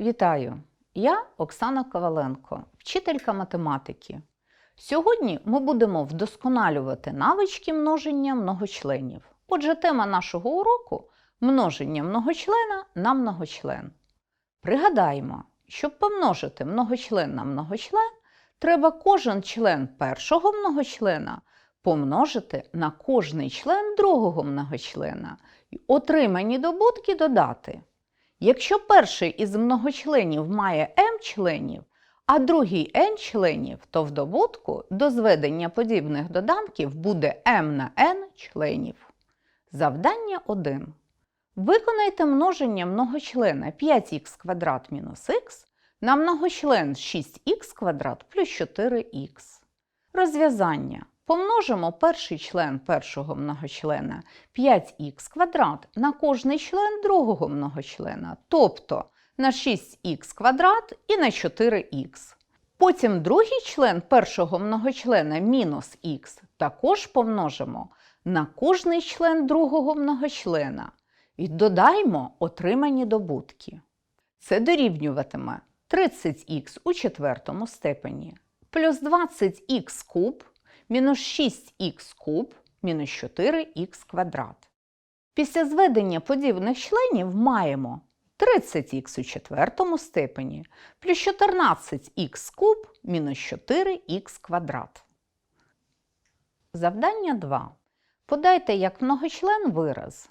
Вітаю! Я Оксана Коваленко, вчителька математики. Сьогодні ми будемо вдосконалювати навички множення многочленів. Отже, тема нашого уроку множення многочлена на многочлен. Пригадаємо, щоб помножити многочлен на многочлен, треба кожен член першого многочлена помножити на кожний член другого многочлена і отримані добутки додати. Якщо перший із многочленів має m членів, а другий n членів, то в добутку до зведення подібних доданків буде m на n членів. Завдання 1. Виконайте множення многочлена 5х квадрат мінус х на многочлен 6х квадрат плюс 4х. Розв'язання. Помножимо перший член першого многочлена 5х квадрат на кожний член другого многочлена, тобто на 6х квадрат і на 4х. Потім другий член першого многочлена мінус х також помножимо на кожний член другого многочлена і додаємо отримані добутки. Це дорівнюватиме 30х у четвертому степені плюс 20х куб мінус 6х куб мінус 4х квадрат. Після зведення подібних членів маємо 30х у четвертому степені плюс 14х куб мінус 4х квадрат. Завдання 2. Подайте як многочлен вираз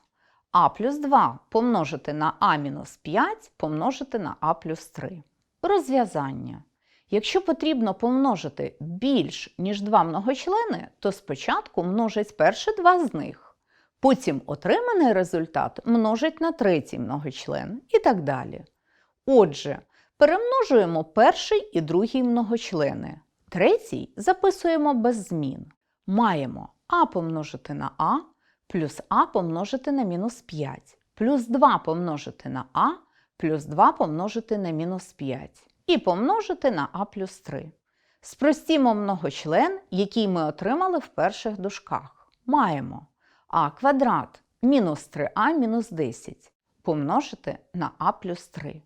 а плюс 2 помножити на а мінус 5 помножити на а плюс 3. Розв'язання. Якщо потрібно помножити більш ніж два многочлени, то спочатку множать перші два з них. Потім отриманий результат множить на третій многочлен і так далі. Отже, перемножуємо перший і другий многочлени. Третій записуємо без змін. Маємо а помножити на а плюс а помножити на мінус 5, плюс 2 помножити на а, плюс 2 помножити на мінус 5 і помножити на а плюс 3. Спростімо многочлен, який ми отримали в перших дужках. Маємо а квадрат мінус 3а мінус 10 помножити на а плюс 3.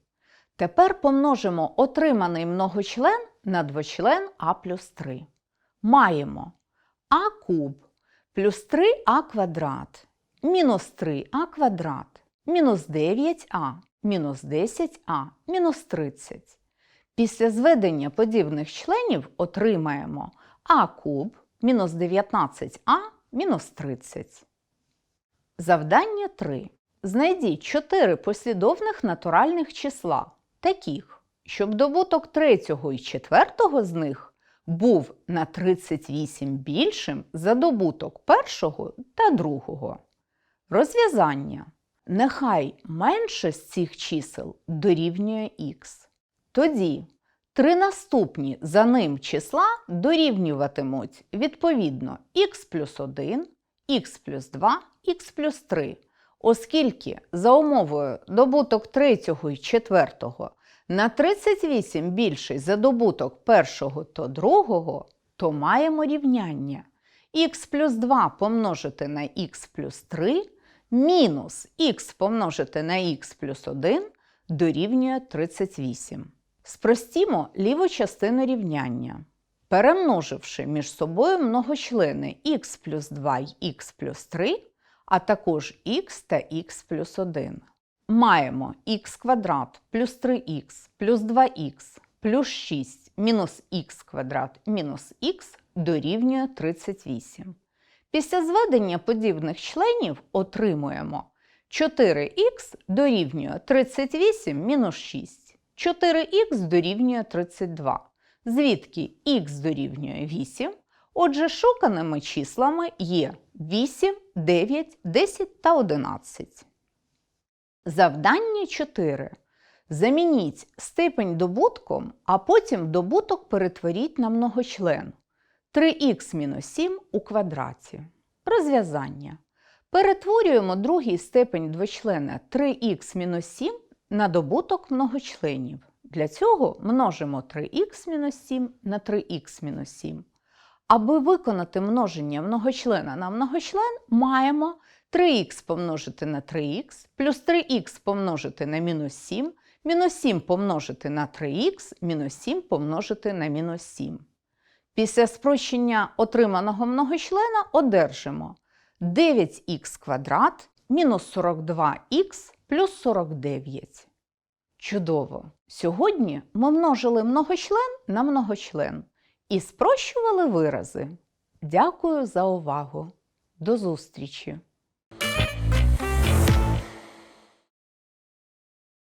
Тепер помножимо отриманий многочлен на двочлен а плюс 3. Маємо а куб плюс 3а квадрат мінус 3а квадрат мінус 9а мінус 10а мінус 30. Після зведення подібних членів отримаємо а куб мінус 19а мінус 30. Завдання 3. Знайдіть 4 послідовних натуральних числа, таких, щоб добуток третього і четвертого з них був на 38 більшим за добуток першого та другого. Розв'язання. Нехай менше з цих чисел дорівнює х. Тоді три наступні за ним числа дорівнюватимуть відповідно х плюс 1, х плюс 2, х плюс 3, оскільки за умовою добуток третього і четвертого на 38 більший за добуток першого та другого, то маємо рівняння х плюс 2 помножити на х плюс 3 мінус х помножити на х плюс 1 дорівнює 38. Спростімо ліву частину рівняння. Перемноживши між собою многочлени х плюс 2 і х плюс 3, а також х та х плюс 1. Маємо х квадрат плюс 3х плюс 2х плюс 6 мінус х квадрат мінус х дорівнює 38. Після зведення подібних членів отримуємо 4х дорівнює 38 мінус 6. 4х дорівнює 32, звідки х дорівнює 8. Отже, шуканими числами є 8, 9, 10 та 11. Завдання 4. Замініть степень добутком, а потім добуток перетворіть на многочлен. 3х мінус 7 у квадраті. Розв'язання. Перетворюємо другий степень двочлена 3х мінус 7 на добуток многочленів. Для цього множимо 3х мінус 7 на 3х мінус 7. Аби виконати множення многочлена на многочлен, маємо 3х помножити на 3х плюс 3х помножити на мінус 7 Мінус 7 помножити на 3х, мінус 7 помножити на мінус 7. Після спрощення отриманого многочлена одержимо 9х квадрат мінус 42х плюс 49. Чудово! Сьогодні ми множили многочлен на многочлен і спрощували вирази. Дякую за увагу! До зустрічі!